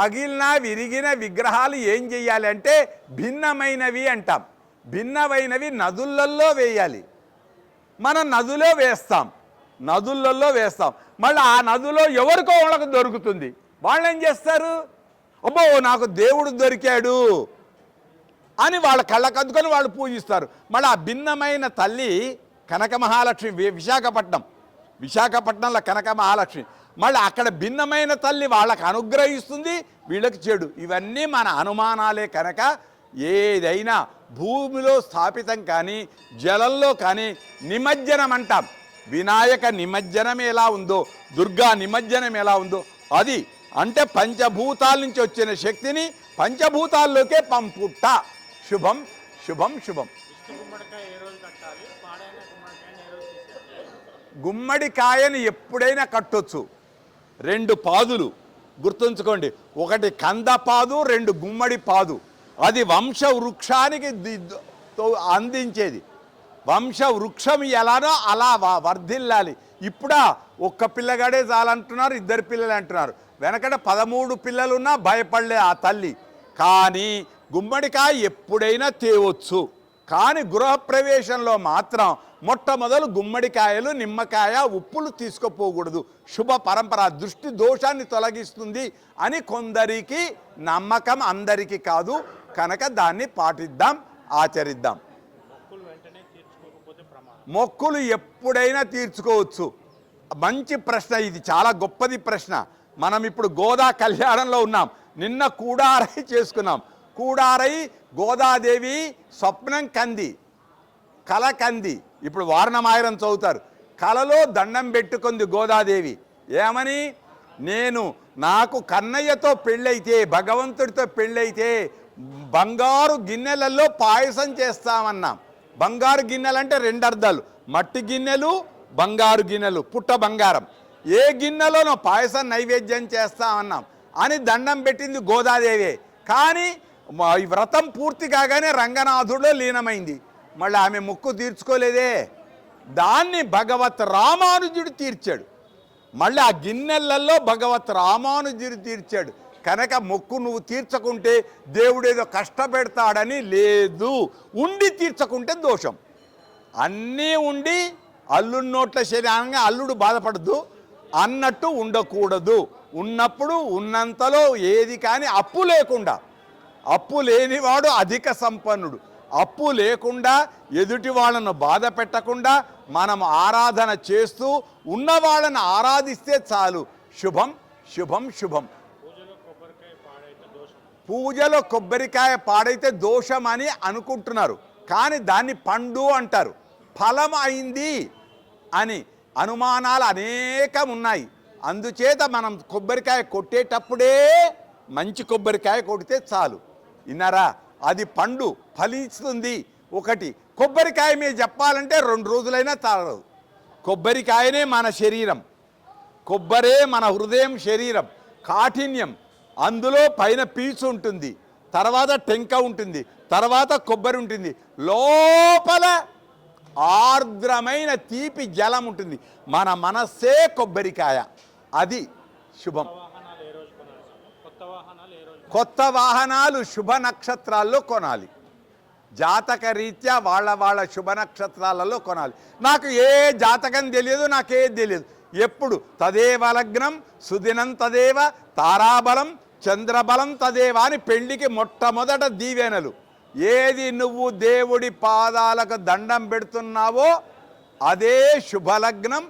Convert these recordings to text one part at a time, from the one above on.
పగిలిన విరిగిన విగ్రహాలు ఏం చెయ్యాలి అంటే భిన్నమైనవి అంటాం. భిన్నమైనవి నదులలో వేయాలి. మనం నదిలో వేస్తాం. నదులలో వేస్తాం. మళ్ళీ ఆ నదిలో ఎవరికో వాళ్ళకు దొరుకుతుంది. వాళ్ళు ఏం చేస్తారు? అబ్బో నాకు దేవుడు దొరికాడు అని వాళ్ళ కళ్ళకద్దుకొని వాళ్ళు పూజిస్తారు. మళ్ళీ ఆ భిన్నమైన తల్లి కనక మహాలక్ష్మి విశాఖపట్నం. విశాఖపట్నంలో కనక మహాలక్ష్మి మళ్ళీ అక్కడ భిన్నమైన తల్లి వాళ్ళకు అనుగ్రహిస్తుంది వీళ్ళకి చెడు. ఇవన్నీ మన అనుమానాలే కనుక ఏదైనా భూమిలో స్థాపితం కానీ జలంలో కానీ నిమజ్జనం అంటాం. వినాయక నిమజ్జనం ఎలా ఉందో దుర్గా నిమజ్జనం ఎలా ఉందో అది అంటే పంచభూతాల నుంచి వచ్చిన శక్తిని పంచభూతాల్లోకే పంపుట. శుభం శుభం శుభం. గుమ్మడికాయని ఎప్పుడైనా కట్టొచ్చు. రెండు పాదులు. గుర్తుంచుకోండి ఒకటి కంద పాదు రెండు గుమ్మడి పాదు. అది వంశ వృక్షానికి అందించేది. వంశ వృక్షం ఎలానో అలా వ- వర్ధిల్లాలి. ఇప్పుడా ఒక్క పిల్లగాడే చాలంటున్నారు ఇద్దరు పిల్లలు అంటున్నారు. వెనకట పదమూడు పిల్లలున్నా భయపడలే ఆ తల్లి. కానీ గుమ్మడికాయ ఎప్పుడైనా తేవచ్చు. కానీ గృహప్రవేశంలో మాత్రం మొట్టమొదలు గుమ్మడికాయలు నిమ్మకాయ ఉప్పులు తీసుకుపోకూడదు. శుభ పరంపర దృష్టి దోషాన్ని తొలగిస్తుంది అని కొందరికి నమ్మకం అందరికీ కాదు. కనుక దాన్ని పాటిద్దాం ఆచరిద్దాం. మొక్కులు మొక్కులు ఎప్పుడైనా తీర్చుకోవచ్చు. మంచి ప్రశ్న ఇది చాలా గొప్పది ప్రశ్న. మనం ఇప్పుడు గోదా కళ్యాణంలో ఉన్నాం. నిన్న కూడారై చేసుకున్నాం. కూడారై గోదాదేవి స్వప్నం కంది కల కంది. ఇప్పుడు వారణమాయరం చదువుతారు. కలలో దండం పెట్టుకుంది గోదాదేవి. ఏమని? నేను నాకు కన్నయ్యతో పెళ్ళైతే భగవంతుడితో పెళ్ళైతే బంగారు గిన్నెలలో పాయసం చేస్తామన్నాం. బంగారు గిన్నెలు అంటే రెండు అర్థాలు మట్టి గిన్నెలు బంగారు గిన్నెలు పుట్ట బంగారం. ఏ గిన్నెలోనో పాయసం నైవేద్యం చేస్తామన్నాం. అని దండం పెట్టింది గోదాదేవి. కానీ ఈ వ్రతం పూర్తి కాగానే రంగనాథుడు లీనమైంది. మళ్ళీ ఆమె ముక్కు తీర్చుకోలేదే. దాన్ని భగవత్ రామానుజుడు తీర్చాడు. మళ్ళీ ఆ గిన్నెలలో భగవత్ రామానుజుడు తీర్చాడు. కనుక మొక్కు నువ్వు తీర్చకుంటే దేవుడు ఏదో కష్టపెడతాడని లేదు. ఉండి తీర్చకుంటే దోషం. అన్నీ ఉండి అల్లుడి నోట్ల శరీరంగా అల్లుడు బాధపడద్దు. అన్నట్టు ఉండకూడదు. ఉన్నప్పుడు ఉన్నంతలో ఏది కానీ అప్పు లేకుండా. అప్పు లేనివాడు అధిక సంపన్నుడు. అప్పు లేకుండా ఎదుటి వాళ్ళను బాధ పెట్టకుండా మనం ఆరాధన చేస్తూ ఉన్న వాళ్ళను ఆరాధిస్తే చాలు. శుభం శుభం శుభం. పూజలో కొబ్బరికాయ పాడైతే దోషం అని అనుకుంటున్నారు. కానీ దాన్ని పండు అంటారు. ఫలం అయింది అని అనుమానాలు అనేకం ఉన్నాయి అందుచేత మనం కొబ్బరికాయ కొట్టేటప్పుడే మంచి కొబ్బరికాయ కొడితే చాలు. విన్నారా? అది పండు ఫలిస్తుంది. ఒకటి కొబ్బరికాయ మీద చెప్పాలంటే రెండు రోజులైనా తాగదు కొబ్బరికాయనే మన శరీరం. కొబ్బరే మన హృదయం శరీరం. కాఠిన్యం. అందులో పైన పీచు ఉంటుంది. తర్వాత టెంక ఉంటుంది. తర్వాత కొబ్బరి ఉంటుంది. లోపల ఆర్ద్రమైన తీపి జలం ఉంటుంది. మన మనస్సే కొబ్బరికాయ. అది శుభం వాహనాలు ఏ రోజు కొనాలి స్వామి? కొత్త వాహనాలు ఏ రోజు కొత్త వాహనాలు శుభ నక్షత్రాల్లో కొనాలి. జాతక రీత్యా వాళ్ళ వాళ్ళ శుభ నక్షత్రాలలో కొనాలి. నాకు ఏ జాతకం తెలియదు నాకే తెలియదు. ఎప్పుడు? తదేవ లగ్నం సుదినం తదేవ తారాబలం చంద్రబలం తదేవ అని పెళ్ళికి మొట్టమొదట దీవెనలు. ఏది నువ్వు దేవుడి పాదాలకు దండం పెడుతున్నావో అదే శుభలగ్నం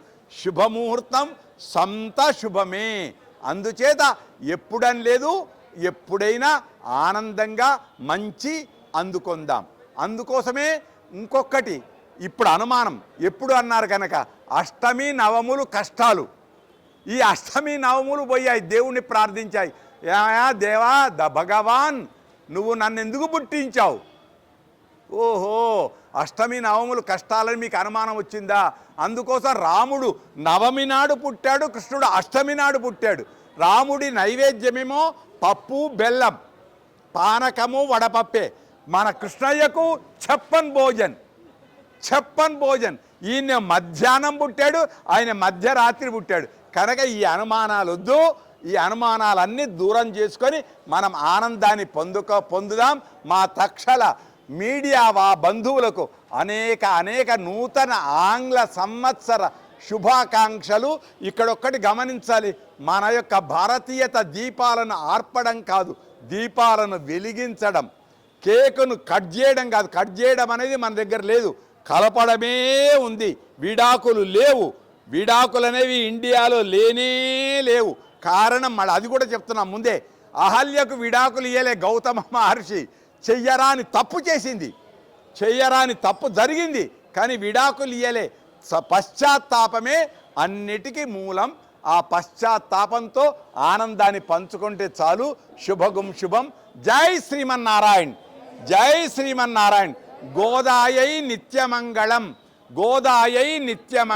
శుభముహూర్తం సంత శుభమే. అందుచేత ఎప్పుడని లేదు ఎప్పుడైనా ఆనందంగా మంచి అందుకొందాం. అందుకోసమే ఇంకొకటి ఇప్పుడు అనుమానం. ఎప్పుడు అన్నారు కనుక? అష్టమి నవములు కష్టాలు. ఈ అష్టమి నవములు పోయాయి దేవుణ్ణి ప్రార్థించాయి. ఏమయా దేవా ద భగవాన్ నువ్వు నన్ను ఎందుకు పుట్టించావు? ఓహో అష్టమి నవములు కష్టాలని మీకు అనుమానం వచ్చిందా? అందుకోసం రాముడు నవమి నాడు పుట్టాడు కృష్ణుడు అష్టమి నాడు పుట్టాడు. రాముడి నైవేద్యమేమో పప్పు బెల్లం పానకము వడపప్పే. మన కృష్ణయ్యకు చెప్పన్ భోజన్. చెప్పన్ భోజన్. ఈయన మధ్యాహ్నం పుట్టాడు ఆయన మధ్యరాత్రి పుట్టాడు. కనుక ఈ అనుమానాలు వద్దు ఈ అనుమానాలన్నీ దూరం చేసుకొని మనం ఆనందాన్ని పొందుక పొందుదాం. మా తక్షల మీడియా వా బంధువులకు అనేక అనేక నూతన ఆంగ్ల సంవత్సర శుభాకాంక్షలు ఇక్కడొక్కటి గమనించాలి. మన యొక్క భారతీయత దీపాలను ఆర్పడం కాదు దీపాలను వెలిగించడం. కేకును కట్ చేయడం కాదు కట్ చేయడం అనేది మన దగ్గర లేదు. కలపడమే ఉంది విడాకులు లేవు. విడాకులు అనేవి ఇండియాలో లేనే లేవు. కారణం మళ్ళీ అది కూడా చెప్తున్నాం ముందే. అహల్యకు విడాకులు ఇయ్యలే గౌతమ మహర్షి. చెయ్యరాని తప్పు చేసింది. చెయ్యరాని తప్పు జరిగింది కానీ విడాకులు ఇయ్యలే. పశ్చాత్తాపమే అన్నిటికీ మూలం. ఆ పశ్చాత్తాపంతో ఆనందాన్ని పంచుకుంటే చాలు. శుభగుం శుభం. జై శ్రీమన్నారాయణ్. జై శ్రీమన్నారాయణ్. గోదాయై నిత్యమంగళం. గోదాయై నిత్యమంగళం.